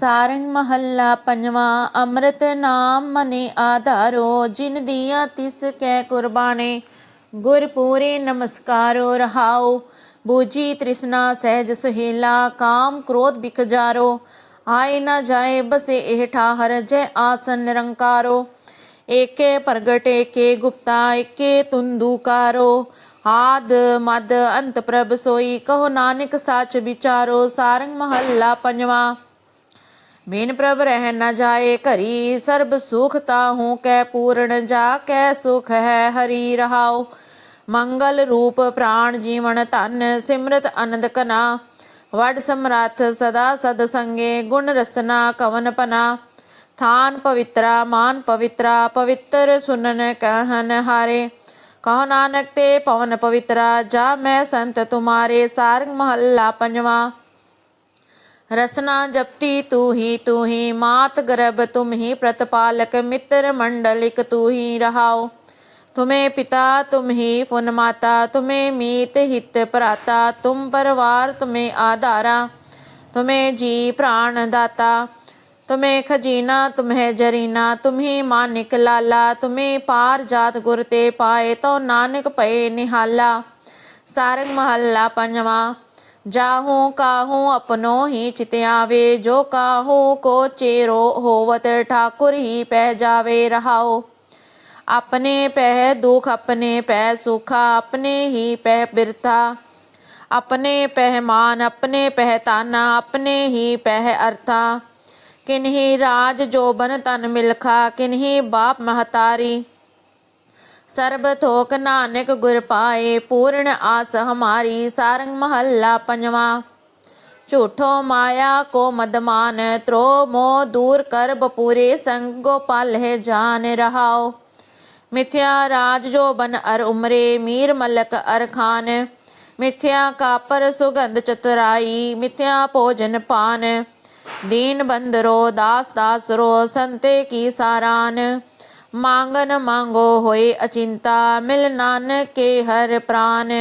सारंग महला पंजवा, अमृत नाम मने आधारो, जिन दिया तिस कै कुर्बाने। गुरपूरे नमस्कारो, रहाओ। बूझी तृष्णा सहज सुहेला, काम क्रोध बिखजारो। आए न जाए बसे एह ठाहर, जय आसन निरंकारो। एके प्रगटे के गुप्ता, एके तुंदुकारो आद, मद, अंत प्रभ सोई, कहो नानक साच विचारो। सारंग महल्ला पंजवा। ਬਿਨ ਪ੍ਰਭ ਰਹਿ ਨ ਜਾਏ, ਘਰੀ ਸਰਬ ਸੁਖ ਤਾਹੂ, ਕੈ ਪੂਰਨ ਜਾ, ਕੈ ਸੁਖ ਹੈ ਹਰੀ ਰਹਾਉ। ਮੰਗਲ ਰੂਪ ਪ੍ਰਾਣ ਜੀਵਨ ਧਨ, ਸਿਮਰਤ ਅਨੰਦ ਕਨਾ। ਵਡ ਸਮਰੱਥ ਸਦਾ ਸਦ ਸੰਗੇ, ਗੁਣ ਰਸਨਾ ਕਵਨ ਪਨਾ। ਥਾਨ ਪਵਿੱਤਰਾ, ਮਾਨ ਪਵਿੱਤਰਾ, ਪਵਿੱਤਰ ਸੁਨਨ ਕਹਿਨ ਹਾਰੇ। ਕਹ ਨਾਨਕ, ਤੇ ਪਵਨ ਪਵਿੱਤਰਾ, ਜਾ ਮੈਂ ਸੰਤ ਤੁਮਾਰੇ, ਸਾਰੰਗ ਮਹੱਲਾ ਪੰਜਵਾਂ। रसना जपती तू ही तू ही, मात गर्भ तुम ही, प्रतपालक मित्र मंडलिक तू ही रहाओ। तुम्हें पिता, तुम ही पुनमाता तुम्हें मीत हित प्राता, तुम परवार तुम्हें आधारा, तुम्हें जी प्राण दाता। तुम्हें खजीना, तुम्हें जरीना तुम्हें मानिक लाला, तुम्हें पार जात गुरते पाए तो नानक पए निहाला। सारंग महल्ला पंजवा जाहू काहू अपनो ही चितयावे जो काहू को चेरो होवत ठाकुर ही पह जावे रहाओ। अपने पह दुख, अपने पह सुखा, अपने ही पह बिरथा। अपने पह मान, अपने पह ताना, अपने ही पह अर्था। किन्ही राज जो बन तन मिलखा, किन्ही बाप महतारी। ਸਰਬ ਥੋਕ ਨਾਨਕ ਗੁਰ ਪਾਏ, ਪੂਰਨ ਆਸ ਹਮਾਰੀ ਸਾਰੰਗ ਮਹੱਲਾ ਪੰਜਵਾਂ। ਝੂਠੋ ਮਾਇਆ ਕੋ ਮਦਮਾਨ ਤ੍ਰੋ ਮੋ ਦੂਰ ਕਰ ਬਪੂਰੇ ਸੰਗ ਗੋਪਾਲ ਹੈ ਜਾਨ ਰਹਾਓ ਮਿਥਿਆ ਰਾਜ ਜੋ ਬਨ ਅਰ ਉਮਰੇ, ਮੀਰ ਮਲਕ ਅਰ ਖਾਨ। ਮਿਥਿਆ ਕਾਪਰ ਸੁਗੰਧ ਚਤੁਰਾਈ, ਮਿਥਿਆ ਭੋਜਨ ਪਾਨ। ਦੀਨ ਬੰਦਰੋ ਦਾਸ ਦਾਸ ਰੋ, ਸੰਤੇ ਕੀ ਸਾਰਾਨ। ਮੰਗਨ ਮਾਂਗੋ ਹੋਏ ਅਚਿੰਤਾ ਮਿਲ ਨਾਨਕ ਕੇ ਹਰ ਪ੍ਰਾਨ।